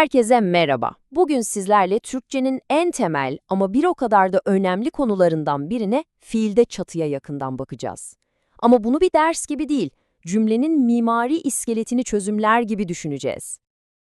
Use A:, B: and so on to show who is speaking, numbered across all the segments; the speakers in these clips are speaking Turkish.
A: Herkese merhaba. Bugün sizlerle Türkçenin en temel ama bir o kadar da önemli konularından birine fiilde çatıya yakından bakacağız. Ama bunu bir ders gibi değil, cümlenin mimari iskeletini çözümler gibi düşüneceğiz.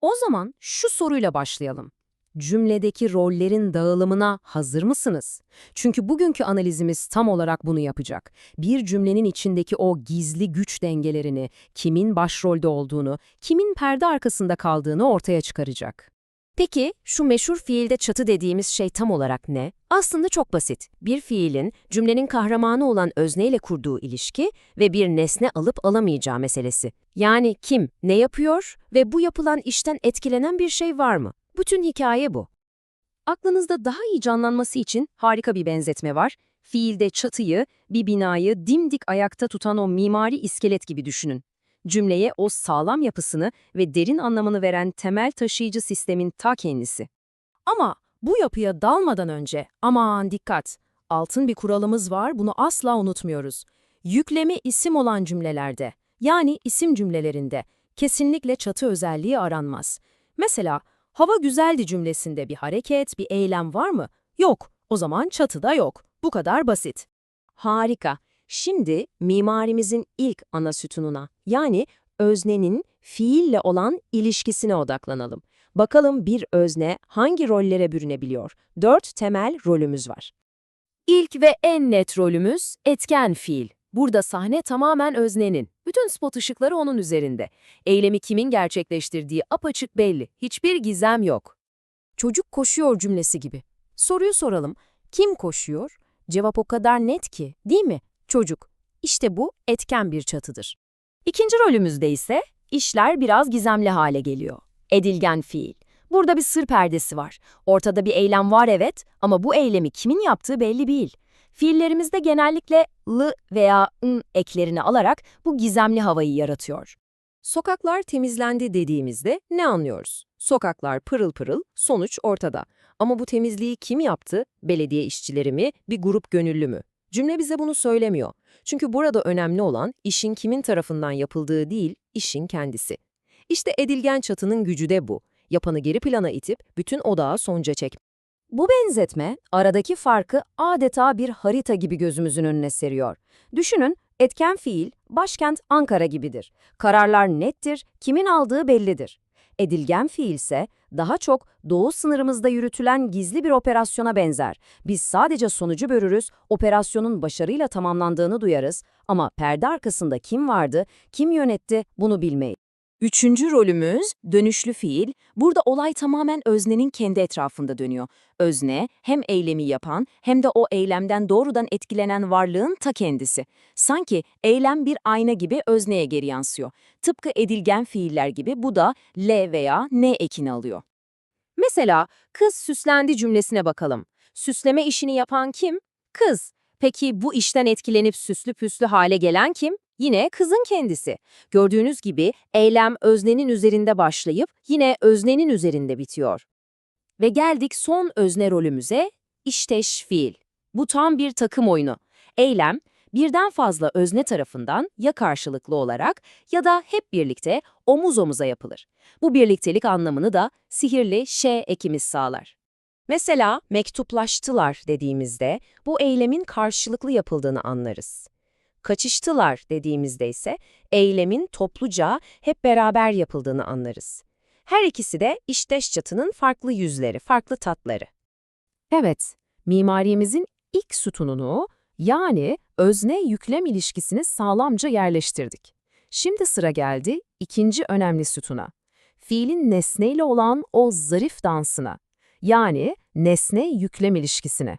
A: O zaman şu soruyla başlayalım. Cümledeki rollerin dağılımına hazır mısınız? Çünkü bugünkü analizimiz tam olarak bunu yapacak. Bir cümlenin içindeki o gizli güç dengelerini, kimin başrolde olduğunu, kimin perde arkasında kaldığını ortaya çıkaracak. Peki şu meşhur fiilde çatı dediğimiz şey tam olarak ne? Aslında çok basit. Bir fiilin cümlenin kahramanı olan özneyle kurduğu ilişki ve bir nesne alıp alamayacağı meselesi. Yani kim, ne yapıyor ve bu yapılan işten etkilenen bir şey var mı? Bütün hikaye bu. Aklınızda daha iyi canlanması için harika bir benzetme var. Fiilde çatıyı, bir binayı dimdik ayakta tutan o mimari iskelet gibi düşünün. Cümleye o sağlam yapısını ve derin anlamını veren temel taşıyıcı sistemin ta kendisi. Ama bu yapıya dalmadan önce aman dikkat, altın bir kuralımız var bunu asla unutmuyoruz. Yüklemi isim olan cümlelerde, yani isim cümlelerinde kesinlikle çatı özelliği aranmaz. Mesela hava güzeldi cümlesinde bir hareket, bir eylem var mı? Yok. O zaman çatıda yok. Bu kadar basit. Harika. Şimdi mimarimizin ilk ana sütununa, yani öznenin fiille olan ilişkisine odaklanalım. Bakalım bir özne hangi rollere bürünebiliyor? Dört temel rolümüz var. İlk ve en net rolümüz etken fiil. Burada sahne tamamen öznenin. Bütün spot ışıkları onun üzerinde. Eylemi kimin gerçekleştirdiği apaçık belli. Hiçbir gizem yok. Çocuk koşuyor cümlesi gibi. Soruyu soralım. Kim koşuyor? Cevap o kadar net ki, değil mi? Çocuk. İşte bu etken bir çatıdır. İkinci rolümüzde ise işler biraz gizemli hale geliyor. Edilgen fiil. Burada bir sır perdesi var. Ortada bir eylem var evet ama bu eylemi kimin yaptığı belli değil. Fiillerimizde genellikle lı veya ın eklerini alarak bu gizemli havayı yaratıyor. Sokaklar temizlendi dediğimizde ne anlıyoruz? Sokaklar pırıl pırıl, sonuç ortada. Ama bu temizliği kim yaptı? Belediye işçileri mi, bir grup gönüllü mü? Cümle bize bunu söylemiyor. Çünkü burada önemli olan işin kimin tarafından yapıldığı değil, işin kendisi. İşte edilgen çatının gücü de bu. Yapanı geri plana itip bütün odağı sonuca çek. Bu benzetme aradaki farkı adeta bir harita gibi gözümüzün önüne seriyor. Düşünün, etken fiil başkent Ankara gibidir. Kararlar nettir, kimin aldığı bellidir. Edilgen fiil ise daha çok doğu sınırımızda yürütülen gizli bir operasyona benzer. Biz sadece sonucu görürüz, operasyonun başarıyla tamamlandığını duyarız ama perde arkasında kim vardı, kim yönetti bunu bilmeyiz. Üçüncü rolümüz dönüşlü fiil. Burada olay tamamen öznenin kendi etrafında dönüyor. Özne hem eylemi yapan hem de o eylemden doğrudan etkilenen varlığın ta kendisi. Sanki eylem bir ayna gibi özneye geri yansıyor. Tıpkı edilgen fiiller gibi bu da L veya N ekini alıyor. Mesela kız süslendi cümlesine bakalım. Süsleme işini yapan kim? Kız. Peki bu işten etkilenip süslü püslü hale gelen kim? Yine kızın kendisi. Gördüğünüz gibi eylem öznenin üzerinde başlayıp yine öznenin üzerinde bitiyor. Ve geldik son özne rolümüze, işteş fiil. Bu tam bir takım oyunu. Eylem, birden fazla özne tarafından ya karşılıklı olarak ya da hep birlikte omuz omuza yapılır. Bu birliktelik anlamını da sihirli ş ekimiz sağlar. Mesela mektuplaştılar dediğimizde bu eylemin karşılıklı yapıldığını anlarız. Kaçıştılar dediğimizde ise eylemin topluca hep beraber yapıldığını anlarız. Her ikisi de işteş çatının farklı yüzleri, farklı tatları. Evet, mimarimizin ilk sütununu yani özne-yüklem ilişkisini sağlamca yerleştirdik. Şimdi sıra geldi ikinci önemli sütuna. Fiilin nesneyle olan o zarif dansına, yani nesne-yüklem ilişkisine.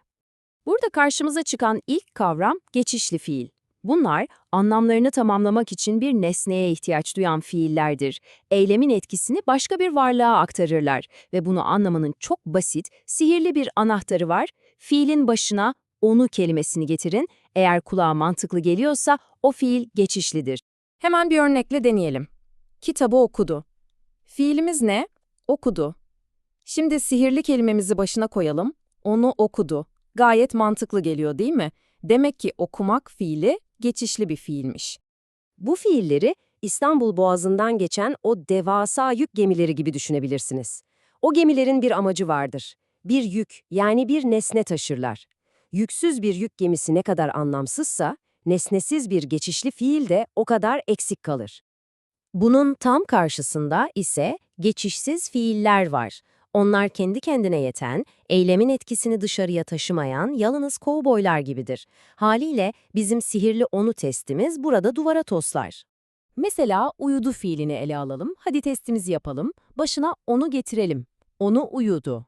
A: Burada karşımıza çıkan ilk kavram geçişli fiil. Bunlar anlamlarını tamamlamak için bir nesneye ihtiyaç duyan fiillerdir. Eylemin etkisini başka bir varlığa aktarırlar ve bunu anlamanın çok basit, sihirli bir anahtarı var. Fiilin başına onu kelimesini getirin. Eğer kulağa mantıklı geliyorsa o fiil geçişlidir. Hemen bir örnekle deneyelim. Kitabı okudu. Fiilimiz ne? Okudu. Şimdi sihirli kelimemizi başına koyalım. Onu okudu. Gayet mantıklı geliyor değil mi? Demek ki okumak fiili geçişli bir fiilmiş. Bu fiilleri İstanbul Boğazı'ndan geçen o devasa yük gemileri gibi düşünebilirsiniz.
B: O gemilerin bir amacı vardır. Bir yük, yani bir nesne taşırlar. Yüksüz bir yük gemisi ne kadar anlamsızsa, nesnesiz bir geçişli fiil de o kadar eksik kalır. Bunun tam karşısında ise geçişsiz fiiller var. Onlar kendi kendine yeten, eylemin etkisini dışarıya taşımayan yalnız kovboylar gibidir. Haliyle bizim sihirli onu testimiz burada duvara toslar.
A: Mesela uyudu fiilini ele alalım. Hadi testimizi yapalım. Başına onu getirelim. Onu uyudu.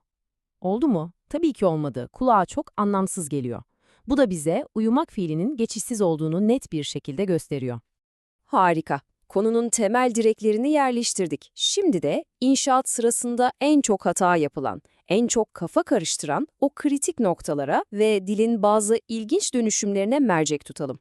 A: Oldu mu? Tabii ki olmadı. Kulağa çok anlamsız geliyor. Bu da bize uyumak fiilinin geçişsiz olduğunu net bir şekilde gösteriyor.
B: Harika. Konunun temel direklerini yerleştirdik. Şimdi de inşaat sırasında en çok hata yapılan, en çok kafa karıştıran o kritik noktalara ve dilin bazı ilginç dönüşümlerine mercek tutalım.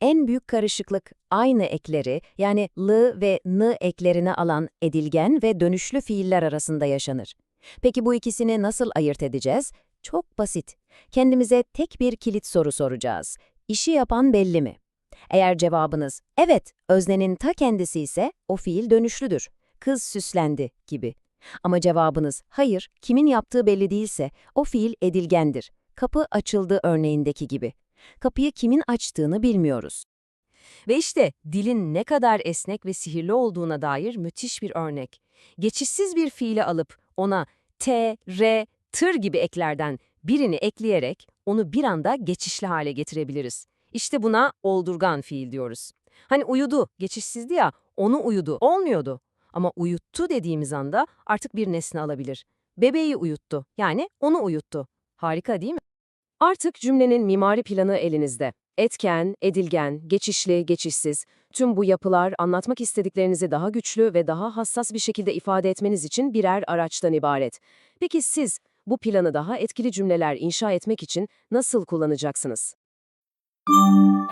B: En büyük karışıklık aynı ekleri yani l ve n eklerini alan edilgen ve dönüşlü fiiller arasında yaşanır. Peki bu ikisini nasıl ayırt edeceğiz? Çok basit. Kendimize tek bir kilit soru soracağız. İşi yapan belli mi? Eğer cevabınız evet, öznenin ta kendisi ise o fiil dönüşlüdür. Kız süslendi gibi. Ama cevabınız hayır, kimin yaptığı belli değilse o fiil edilgendir. Kapı açıldı örneğindeki gibi. Kapıyı kimin açtığını bilmiyoruz. Ve işte dilin ne kadar esnek ve sihirli olduğuna dair müthiş bir örnek. Geçişsiz bir fiili alıp ona t, r, tır gibi eklerden birini ekleyerek onu bir anda geçişli hale getirebiliriz. İşte buna oldurgan fiil diyoruz. Hani uyudu, geçişsizdi ya, onu uyudu, olmuyordu. Ama uyuttu dediğimiz anda artık bir nesne alabilir. Bebeği uyuttu, yani onu uyuttu. Harika değil mi? Artık cümlenin mimari planı elinizde. Etken, edilgen, geçişli, geçişsiz, tüm bu yapılar anlatmak istediklerinizi daha güçlü ve daha hassas bir şekilde ifade etmeniz için birer araçtan ibaret. Peki siz bu planı daha etkili cümleler inşa etmek için nasıl kullanacaksınız? うん。